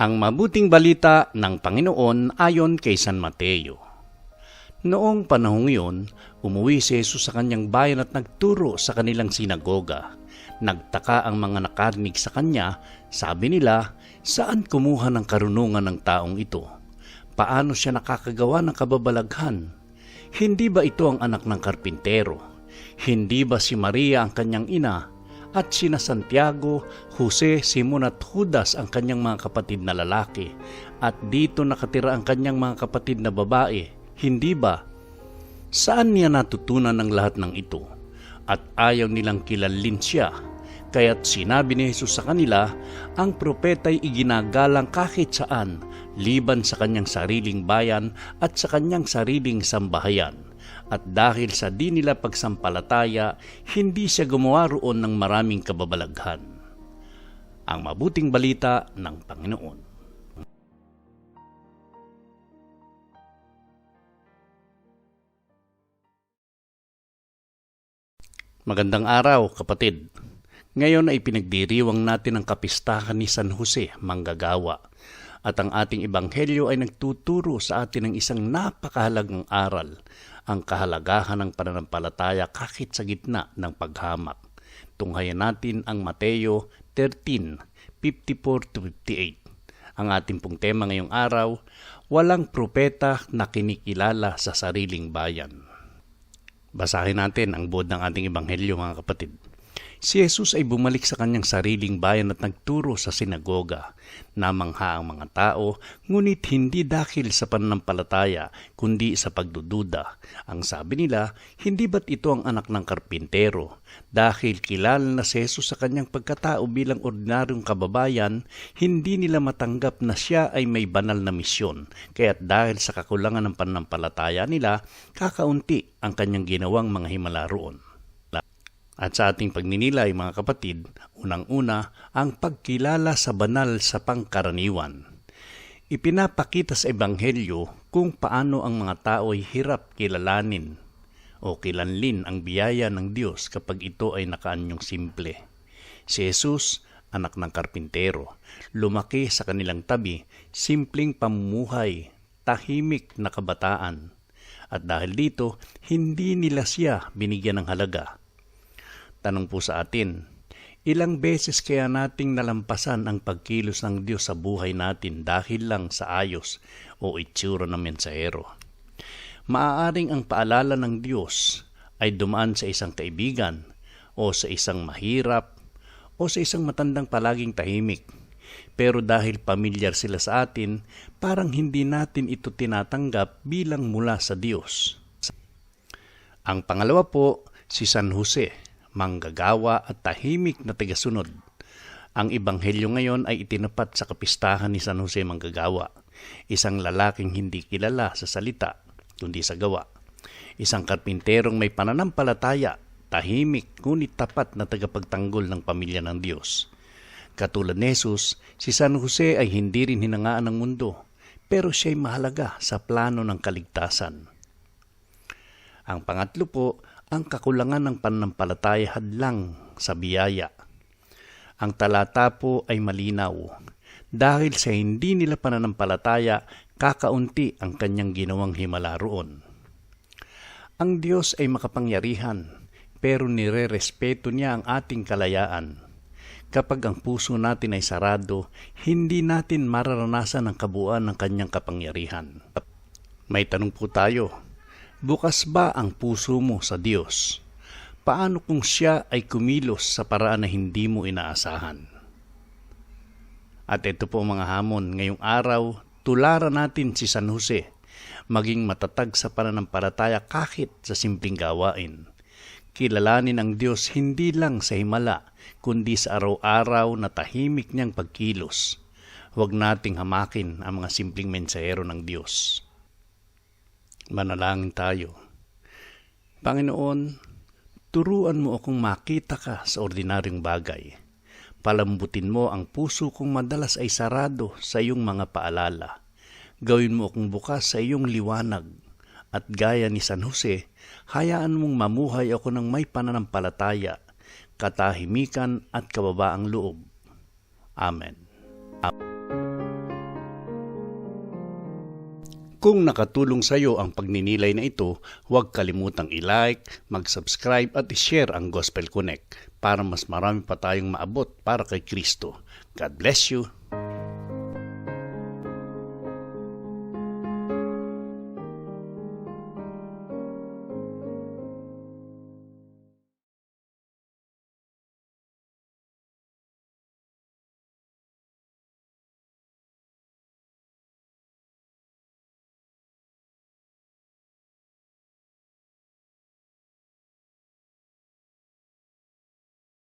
Ang mabuting balita ng Panginoon ayon kay San Mateo. Noong panahong iyon, umuwi si Jesus sa kanyang bayan at nagturo sa kanilang sinagoga. Nagtaka ang mga nakarinig sa kanya, sabi nila, saan kumuha ng karunungan ng taong ito? Paano siya nakakagawa ng kababalaghan? Hindi ba ito ang anak ng karpintero? Hindi ba si Maria ang kanyang ina? At sina Santiago, Jose, Simon at Judas ang kanyang mga kapatid na lalaki. At dito nakatira ang kanyang mga kapatid na babae. Hindi ba? Saan niya natutunan ng lahat ng ito? At ayaw nilang kilalin siya. Kaya't sinabi ni Jesus sa kanila, ang propeta'y iginagalang kahit saan, liban sa kanyang sariling bayan at sa kanyang sariling sambahayan at dahil sa di nila pagsampalataya, hindi siya gumawa roon ng maraming kababalaghan. Ang mabuting balita ng Panginoon. Magandang araw, kapatid. Ngayon ay pinagdiriwang natin ang kapistahan ni San Jose, Manggagawa. At ang ating ebanghelyo ay nagtuturo sa atin ng isang napakahalagang aral ang kahalagahan ng pananampalataya kahit sa gitna ng paghamak. Tunghayan natin ang Mateo 13:54-58. Ang ating pong tema ngayong araw, walang propeta na kinikilala sa sariling bayan. Basahin natin ang buod ng ating ebanghelyo mga kapatid. Si Jesus ay bumalik sa kanyang sariling bayan at nagturo sa sinagoga. Namangha ang mga tao, ngunit hindi dahil sa pananampalataya, kundi sa pagdududa. Ang sabi nila, hindi ba't ito ang anak ng karpintero? Dahil kilala na si Jesus sa kanyang pagkatao bilang ordinaryong kababayan, hindi nila matanggap na siya ay may banal na misyon. Kaya't dahil sa kakulangan ng pananampalataya nila, kakaunti ang kanyang ginawang mga himala roon. At sa ating pagninilay mga kapatid, unang-una ang pagkilala sa banal sa pangkaraniwan. Ipinapakita sa Ebanghelyo kung paano ang mga tao ay hirap kilalanin o kilanlin ang biyaya ng Diyos kapag ito ay nakaanyong simple. Si Jesus, anak ng karpintero, lumaki sa kanilang tabi, simpleng pamumuhay, tahimik na kabataan. At dahil dito, hindi nila siya binigyan ng halaga Tanong po sa atin, ilang beses kaya nating nalampasan ang pagkilos ng Diyos sa buhay natin dahil lang sa ayos o itsura ng mensahero? Maaaring ang paalala ng Diyos ay dumaan sa isang kaibigan o sa isang mahirap o sa isang matandang palaging tahimik. Pero dahil pamilyar sila sa atin, parang hindi natin ito tinatanggap bilang mula sa Diyos. Ang pangalawa po, si San Jose manggagawa at tahimik na tagasunod. Ang ebanghelyo ngayon ay itinapat sa kapistahan ni San Jose Manggagawa, isang lalaking hindi kilala sa salita, kundi sa gawa. Isang karpinterong may pananampalataya, tahimik ngunit tapat na tagapagtanggol ng pamilya ng Diyos. Katulad ni Jesus, si San Jose ay hindi rin hinangaan ng mundo, pero siya'y mahalaga sa plano ng kaligtasan. Ang pangatlo po ang kakulangan ng pananampalataya hadlang sa biyaya. Ang talata po ay malinaw. Dahil sa hindi nila pananampalataya, kakaunti ang kanyang ginawang himala roon. Ang Diyos ay makapangyarihan, pero nire-respeto niya ang ating kalayaan. Kapag ang puso natin ay sarado, hindi natin mararanasan ang kabuuan ng kanyang kapangyarihan. May tanong po tayo, Bukas ba ang puso mo sa Diyos? Paano kung siya ay kumilos sa paraan na hindi mo inaasahan? At ito po mga hamon, ngayong araw, tularan natin si San Jose, maging matatag sa pananampalataya kahit sa simpleng gawain. Kilalanin ang Diyos hindi lang sa himala, kundi sa araw-araw na tahimik niyang pagkilos. Huwag nating hamakin ang mga simpleng mensahero ng Diyos. Manalangin tayo. Panginoon, turuan mo akong makita ka sa ordinaryong bagay. Palambutin mo ang puso kong madalas ay sarado sa iyong mga paalala. Gawin mo akong bukas sa iyong liwanag. At gaya ni San Jose, hayaan mong mamuhay ako ng may pananampalataya, katahimikan at kababaang loob. Amen. Kung nakatulong sa iyo ang pagninilay na ito, huwag kalimutang i-like, mag-subscribe at i-share ang Gospel Connect para mas marami pa tayong maabot para kay Kristo. God bless you.